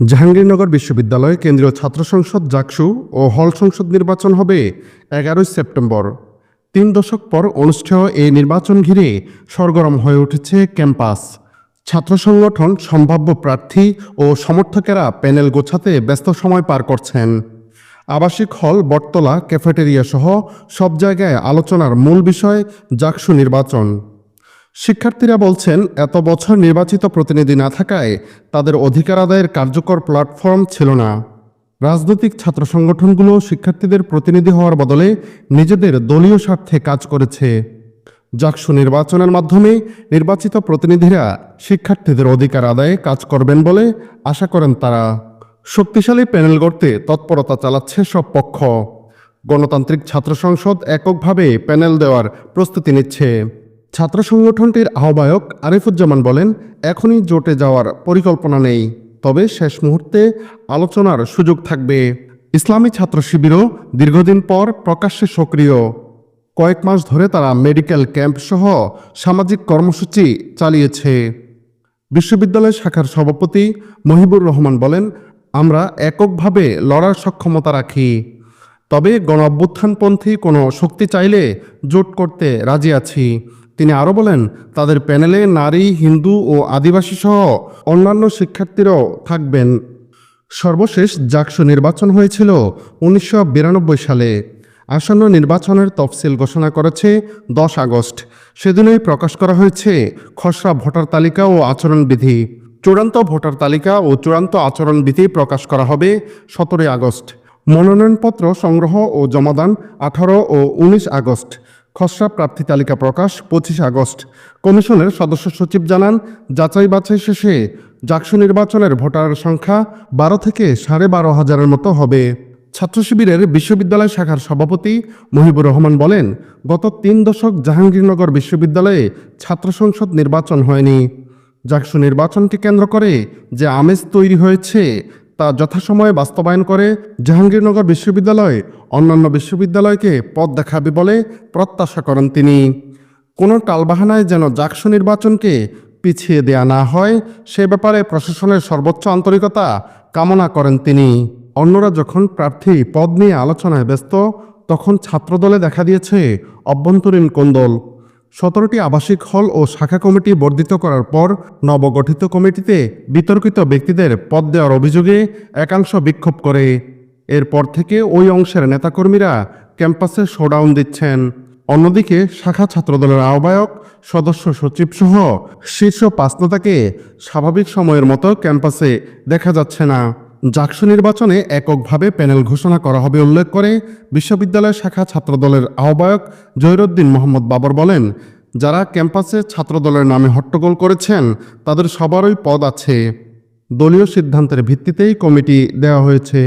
জাহাঙ্গীরনগর বিশ্ববিদ্যালয়ে কেন্দ্রীয় ছাত্র সংসদ জাকসু ও হল সংসদ নির্বাচন হবে এগারোই সেপ্টেম্বর। তিন দশক পর অনুষ্ঠেয় এই নির্বাচন ঘিরে সরগরম হয়ে উঠেছে ক্যাম্পাস। ছাত্র সংগঠন, সম্ভাব্য প্রার্থী ও সমর্থকেরা প্যানেল গোছাতে ব্যস্ত সময় পার করছেন। আবাসিক হল, বটতলা, ক্যাফেটেরিয়া সহ সব জায়গায় আলোচনার মূল বিষয় জাকসু নির্বাচন। শিক্ষার্থীরা বলছেন, এত বছর নির্বাচিত প্রতিনিধি না থাকায় তাদের অধিকার আদায়ের কার্যকর প্ল্যাটফর্ম ছিল না। রাজনৈতিক ছাত্র সংগঠনগুলো শিক্ষার্থীদের প্রতিনিধি হওয়ার বদলে নিজেদের দলীয় স্বার্থে কাজ করেছে। জাকসু নির্বাচনের মাধ্যমে নির্বাচিত প্রতিনিধিরা শিক্ষার্থীদের অধিকার আদায়ে কাজ করবেন বলে আশা করেন তারা। শক্তিশালী প্যানেল গড়তে তৎপরতা চালাচ্ছে সব পক্ষ। গণতান্ত্রিক ছাত্র সংসদ এককভাবে প্যানেল দেওয়ার প্রস্তুতি নিচ্ছে। ছাত্র সংগঠনটির আহ্বায়ক আরিফুজ্জামান বলেন, এখনই জোটে যাওয়ার পরিকল্পনা নেই, তবে শেষ মুহূর্তে আলোচনার সুযোগ থাকবে। ইসলামী ছাত্র শিবিরও দীর্ঘদিন পর প্রকাশ্যে সক্রিয়। কয়েক মাস ধরে তারা মেডিকেল ক্যাম্প সহ সামাজিক কর্মসূচি চালিয়েছে। বিশ্ববিদ্যালয় শাখার সভাপতি মহিবুর রহমান বলেন, আমরা এককভাবে লড়ার সক্ষমতা রাখি, তবে গণ অভ্যুত্থানপন্থী কোনো শক্তি চাইলে জোট করতে রাজি আছি। তিনি আরও বলেন, তাদের প্যানেলে নারী, হিন্দু ও আদিবাসী সহ অন্যান্য শিক্ষার্থীরাও থাকবেন। সর্বশেষ জাকসু নির্বাচন হয়েছিল উনিশশো বিরানব্বই সালে। আসন্ন নির্বাচনের তফসিল ঘোষণা করেছে দশ আগস্ট। সেদিনই প্রকাশ করা হয়েছে খসড়া ভোটার তালিকা ও আচরণবিধি। চূড়ান্ত ভোটার তালিকা ও চূড়ান্ত আচরণবিধি প্রকাশ করা হবে সতেরোই আগস্ট। মনোনয়নপত্র সংগ্রহ ও জমাদান আঠারো ও উনিশ আগস্ট। খসড়া প্রার্থী তালিকা প্রকাশ, পঁচিশ আগস্ট। কমিশনের সদস্য সচিব জানান, যাচাই বাছাই শেষে জাকসু নির্বাচনের ভোটারের সংখ্যা বারো থেকে সাড়ে বারো হাজারের মতো হবে। ছাত্র শিবিরের বিশ্ববিদ্যালয় শাখার সভাপতি মহিবুর রহমান বলেন, গত তিন দশক জাহাঙ্গীরনগর বিশ্ববিদ্যালয়ে ছাত্র সংসদ নির্বাচন হয়নি। জাকসু নির্বাচনকে কেন্দ্র করে যে আমেজ তৈরি হয়েছে তা যথাসময়ে বাস্তবায়ন করে জাহাঙ্গীরনগর বিশ্ববিদ্যালয় অন্যান্য বিশ্ববিদ্যালয়কে পথ দেখাবে বলে প্রত্যাশা করেন তিনি। কোনো টালবাহানায় যেন জাকসু নির্বাচনকে পিছিয়ে দেয়া না হয়, সে ব্যাপারে প্রশাসনের সর্বোচ্চ আন্তরিকতা কামনা করেন তিনি। অন্যরা যখন প্রার্থী পদ নিয়ে আলোচনায় ব্যস্ত, তখন ছাত্রদলে দেখা দিয়েছে অভ্যন্তরীণ কোন্দল। সতেরোটি আবাসিক হল ও শাখা কমিটি বর্ধিত করার পর নবগঠিত কমিটিতে বিতর্কিত ব্যক্তিদের পদ দেওয়ার অভিযোগে একাংশ বিক্ষোভ করে। এরপর থেকে ওই অংশের নেতাকর্মীরা ক্যাম্পাসে শোডাউন দিচ্ছেন। অন্যদিকে শাখা ছাত্রদলের আহ্বায়ক, সদস্য সচিব সহ শীর্ষ পাঁচ নেতাকে স্বাভাবিক সময়ের মতো ক্যাম্পাসে দেখা যাচ্ছে না। জাকসু নির্বাচনে এককভাবে প্যানেল ঘোষণা করা হবে উল্লেখ করে বিশ্ববিদ্যালয় শাখা ছাত্রদলের আহ্বায়ক জহিরুদ্দিন মোহাম্মদ বাবর বলেন, যারা ক্যাম্পাসে ছাত্রদলের নামে হট্টগোল করেছেন, তাদের সবারই পদ আছে। দলীয় সিদ্ধান্তের ভিত্তিতেই কমিটি দেওয়া হয়েছে।